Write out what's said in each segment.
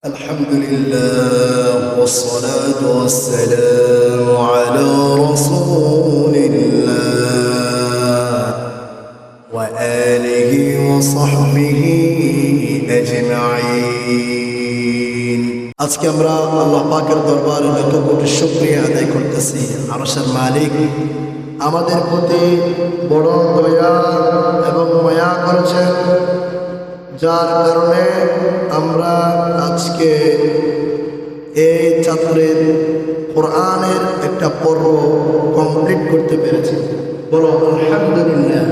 الحمد لله والصلاة والسلام على رسول الله وآله وصحبه أجمعين আজকে আমরা আল্লাহ পাকের দরবারে যত কোটি শুক্রিয়া আদায় করতেছি আরশের মালিক আমাদের প্রতি বড় দয়া এবং মায়া করেছেন যার কারণে কোরআনের একটা পর্ব কমপ্লিট করতে পেরেছি। বলো, আলহামদুলিল্লাহ।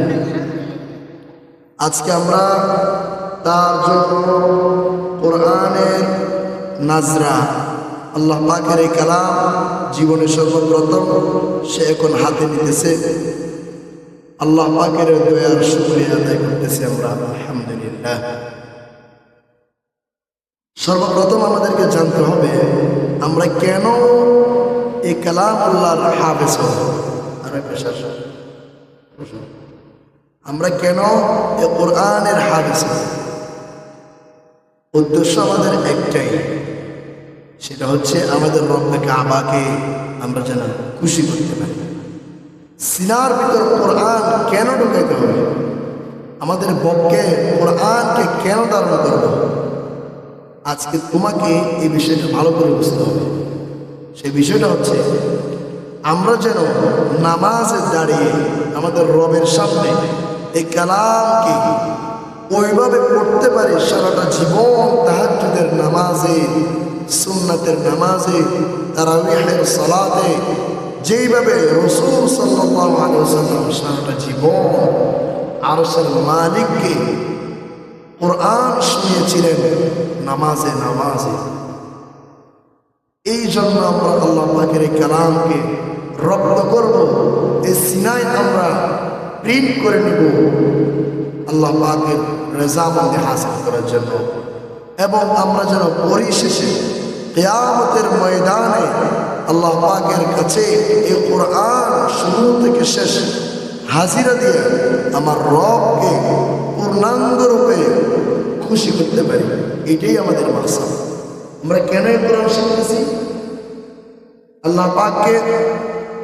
আজকে আমরা তার জন্য কোরআনের নাজরা, আল্লাহ পাকের এই কালাম জীবনে সর্বপ্রথম সে এখন হাতে নিতেছে। আল্লাহ পাকের দয়ার শুক্রিয়া আদায় করতেছি আমরা, আলহামদুলিল্লাহ। সর্বপ্রথম আমাদেরকে জানতে হবে আমরা কেন এই কালাম আল্লাহর হাফেজ হব? আর আমরা কেন এ কোরআনের হাফেজ হব? উদ্দেশ্য আমাদের একটাই। সেটা হচ্ছে আমাদের রব্বে কাবাকে আমরা যেন খুশি করতে পারি। সিনার ভিতর কোরআন কেন ঢুকাইতে হবে? আমাদের বক্ষে কোরআনকে কেন ধারণ করব? আজকে তোমাকে এই বিষয়টা ভালো করে বুঝতে হবে। সেই বিষয়টা হচ্ছে, আমরা যেন নামাজে দাঁড়িয়ে আমাদের রবের সামনে এই কালামকে ওইভাবে পড়তে পারি, সারাটা জীবন তাহাজ্জুদের নামাজে, সুন্নাতের নামাজে তারাবিহের সালাতে, যেইভাবে রসুল ওয়াসাল্লাম সারাটা জীবন আরশের মালিককে কোরআন শুনিয়েছিলেন নামাজে নামাজে। এই জন্য আমরা আল্লাহ পাকের এই কালামকে রপ্ত করব, এই সিনাই আমরা প্রিন্ট করে নিব আল্লাহ পাকের রেজামন্দে হাসিল করার জন্য। এবং আমরা যেন পরিশেষে কেয়ামতের ময়দানে আল্লাহ পাকের কাছে এই কোরআন শুরু থেকে শেষ হাজিরা দিয়ে আমার রবকে পূর্ণাঙ্গ রূপে খুশি করতে পারি। এটাই আমাদের মাসা আমরা কেন কোরআন শিখতেছি? আল্লাহ পাককে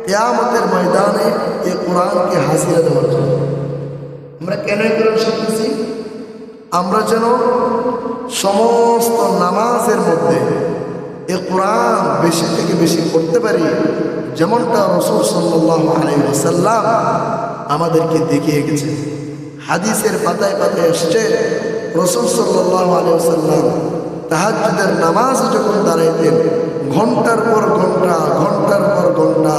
কেয়ামতের ময়দানে এ কোরআনকে হাজিরা দেওয়ার জন্য। আমরা কেন কোরআন শিখতেছি? আমরা যেন সমস্ত নামাজের মধ্যে এ কোরআন বেশি থেকে বেশি পড়তে পারি, যেমনটা রসুল সাল্লাহ আলাইসাল্লাম আমাদেরকে দেখিয়ে গেছে হাদিসের পাতায় পাতায় এসছে, রসুল সাল্লাহ আলাইসাল্লাম তাহাজুদের নামাজ যখন দাঁড়াইতেন, ঘণ্টার পর ঘণ্টা, ঘণ্টার পর ঘণ্টা,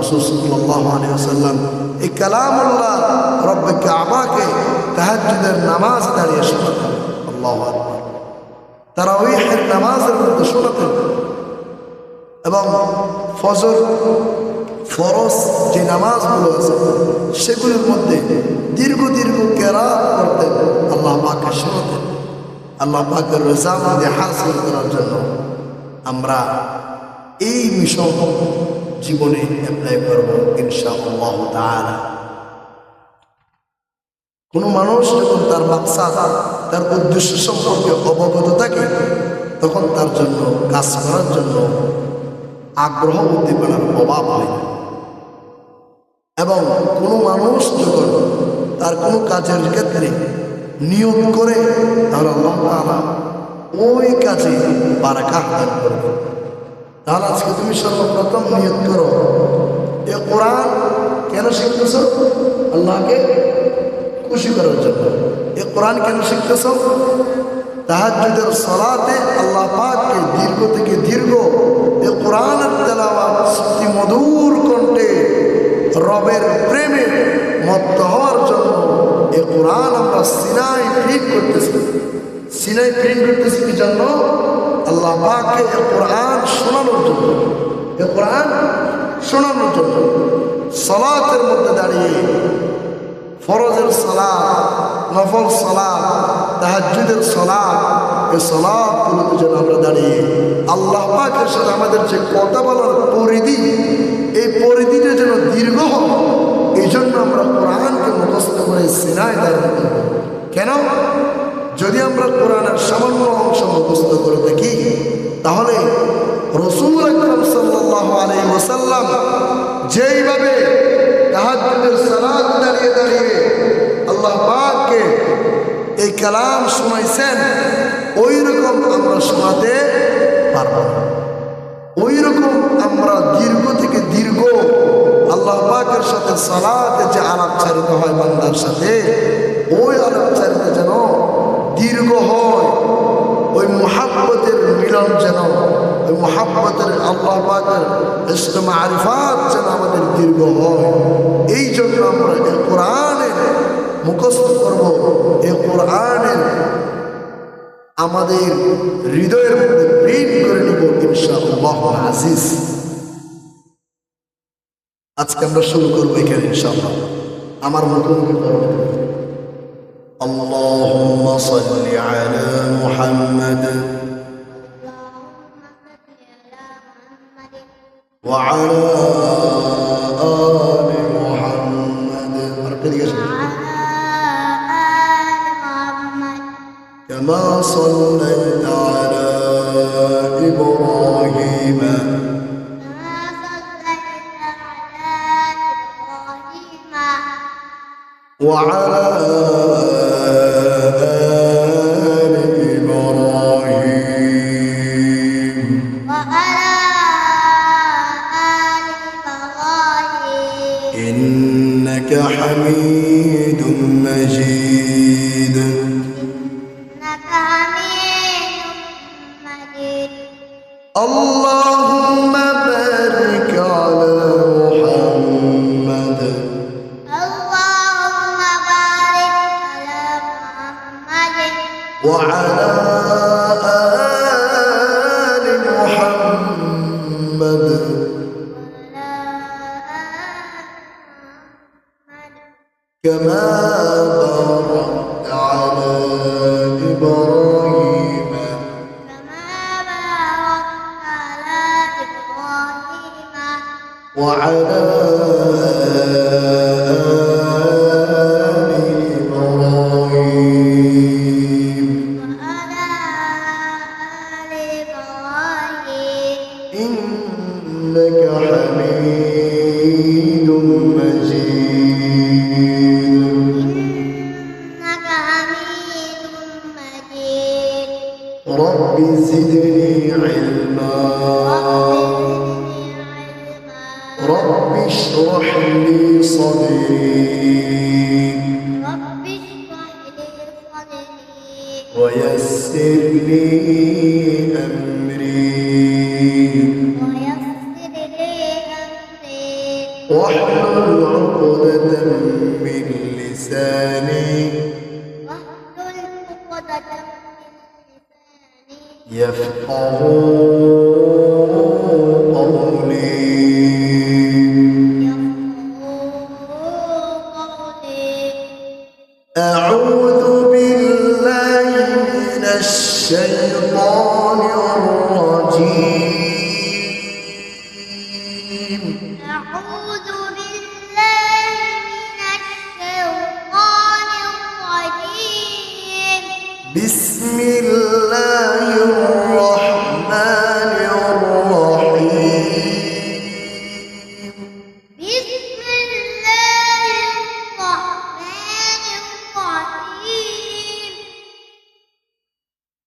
রসুল সাল্লাহ আলাইসাল্লাম এই কালামুল্লাহ রব্বকে আবাকে তাহাজুদের নামাজ দাঁড়িয়ে শোনাতেন। আল্লাহ তারা ওই নামাজের মধ্যে শোনাতেন। এবং ফজর ফরস যে নামাজগুলো আছে সেগুলোর মধ্যে দীর্ঘ দীর্ঘ কেরা করতেন। আল্লাহ পাকে শোনাতেন আল্লাহ পাকের রেজামন্দে হাসিল করার জন্য আমরা এই মিশন জীবনে অ্যাপ্লাই করব ইনশা আল্লাহ তাআলা। কোনো মানুষ যখন তার বাক্সা তার উদ্দেশ্য সম্পর্কে অবগত থাকে, তখন তার জন্য কাজ করার জন্য আগ্রহ উদ্দীপনার অভাব হয় এবং কোনো মানুষ যখন তার কোনো কাজের ক্ষেত্রে নিয়োগ করে, তাহলে আল্লাহ ওই কাজে বারাকা দান করবে তাহলে আজকে তুমি সর্বপ্রথম নিয়োগ করো। এ কোরআন কেন শিখতেছ? আল্লাহকে খুশি করার জন্য। এ কোরআন কেন শিখতেছ? তাহাজুদের সলাতে আল্লাহ পাককে দীর্ঘ থেকে দীর্ঘ এ কোরআনের তেলাওয়াত সত্যি মধুর রবের প্রেমে মত্ত হওয়ার জন্য এ কোরআন আমরা সিনাই প্রিন্ট করতেছি। সিনাই প্রিন্ট করতেছি কি জন্য? আল্লাহ পাককে এ কোরআন শোনানোর জন্য। এ কোরআন শোনানোর জন্য। সলাতের মধ্যে দাঁড়িয়ে ফরজের সালাদ নফল সালাদ তাহাজুদের সালাদ এই সালাদগুলোতে যেন আমরা দাঁড়িয়ে আল্লাহ পাকের সাথে আমাদের যে কথা বলার পরিধি এই পরিধিটা যেন দীর্ঘ হোক এই জন্য আমরা কোরআনকে মুখস্থ করে সিনায় দাঁড়িয়ে কেন? যদি আমরা কোরআনের সামান্য অংশ মুখস্থ করে থাকি তাহলে রসুল আকরম সাল্লাহ আলী ওসাল্লাম যেইভাবে তাহাজ্জুদের সালাত দাঁড়িয়ে দাঁড়িয়ে আল্লাহ পাককে এই কালাম শোনাইছেন ওই রকম আমরা শোনাতে পারব ওই রকম আমরা দীর্ঘ আল্লাহ পাকের সাথে সালাতে যে আলাপ চারিত হয় বান্দার সাথে, ওই আলাপ চারিত যেন দীর্ঘ হয়, ওই মোহাব্বতের মিলন যেন, ওই মোহাব্বতের আল্লাহ পাকের ইসলাম আরিফাত যেন আমাদের দীর্ঘ হয়। এই জন্য আমরা এ কোরআনের মুখস্থ করব, এ কোরআনের আমাদের হৃদয়ের মধ্যে প্রেম করে নেব ইনশাআল্লাহ আজিজ। আজকে আমরা শুরু করবো এখানে ইনশাআল্লাহ আমার মুখোমুখি করবো اللهم صل على محمد وعلى وعلى آل إبراهيم وعلى آل إبراهيم إنك حميد مجيد إنك حميد مجيد الله واحلل عقدة من لساني يفقه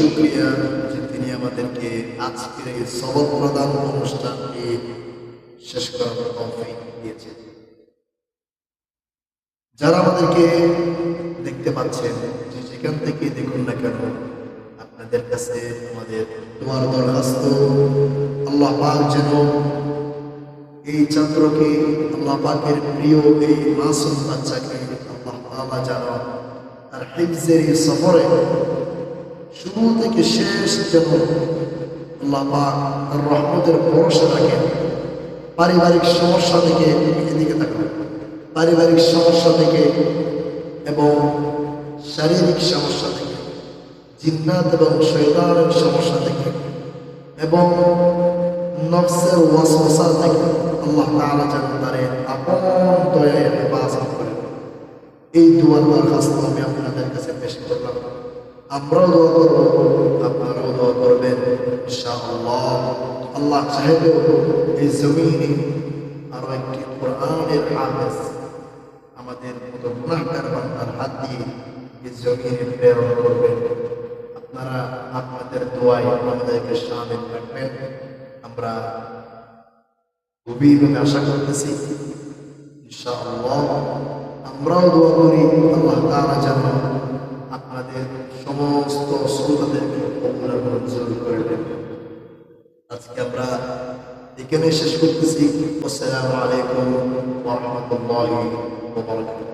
শুকরিয়া যে তিনি আমাদেরকে আজকের এই সবক প্রদান অনুষ্ঠানটি শেষ করার দিয়েছেন। যারা আমাদেরকে দেখতে পাচ্ছেন, যে যেখান থেকে দেখুন না কেন, আপনাদের কাছে আমাদের তোমার দরখাস্ত, আল্লাহ পাক যেন এই ছাত্রকে আল্লাহ পাকের প্রিয় এই মাসুম বাচ্চাকে আল্লাহ তাআলা যেন তার হিফজের এই সফরে শুরু থেকে শেষ যেন আল্লাহ রহমতের ভরসা রাখেন পারিবারিক সমস্যা থেকে এদিকে থাকুন পারিবারিক সমস্যা থেকে এবং শারীরিক সমস্যা থেকে, জিন্নাত এবং শৈতানের সমস্যা থেকে এবং নফসের ওয়াসওয়াসা থেকে আল্লাহ তাআলা যেন তারে আপন দয়ায় হেফাজত করেন। এই দোয়ার দরখাস্ত আমি আপনাদের কাছে পেশ করলাম। আমরাও দোয়া করব, আপনারাও দোয়া করবেন আল্লাহ চাইলেও এই জমিনে আরও একটি কোরআনের হাফেজ আমাদের মতো গুনাহগার বান্দার হাত দিয়ে এই জমিনে প্রেরণ করবেন। আপনারা আপনাদের দোয়ায় আমাদেরকে শামিল রাখবেন আমরা গভীরভাবে আশা করতেছি, ইনশাআল্লাহ, আমরাও দোয়া করি, আল্লাহ তাআলা যেন আপনাদের সমস্ত শ্রোতাদেরকে কবুল আর মঞ্জুর করে দেন। আজকে আমরা এখানে শেষ করতেছি। আসসালামু আলাইকুম ওয়া রাহমাতুল্লাহি ওয়া বারাকাতুহু।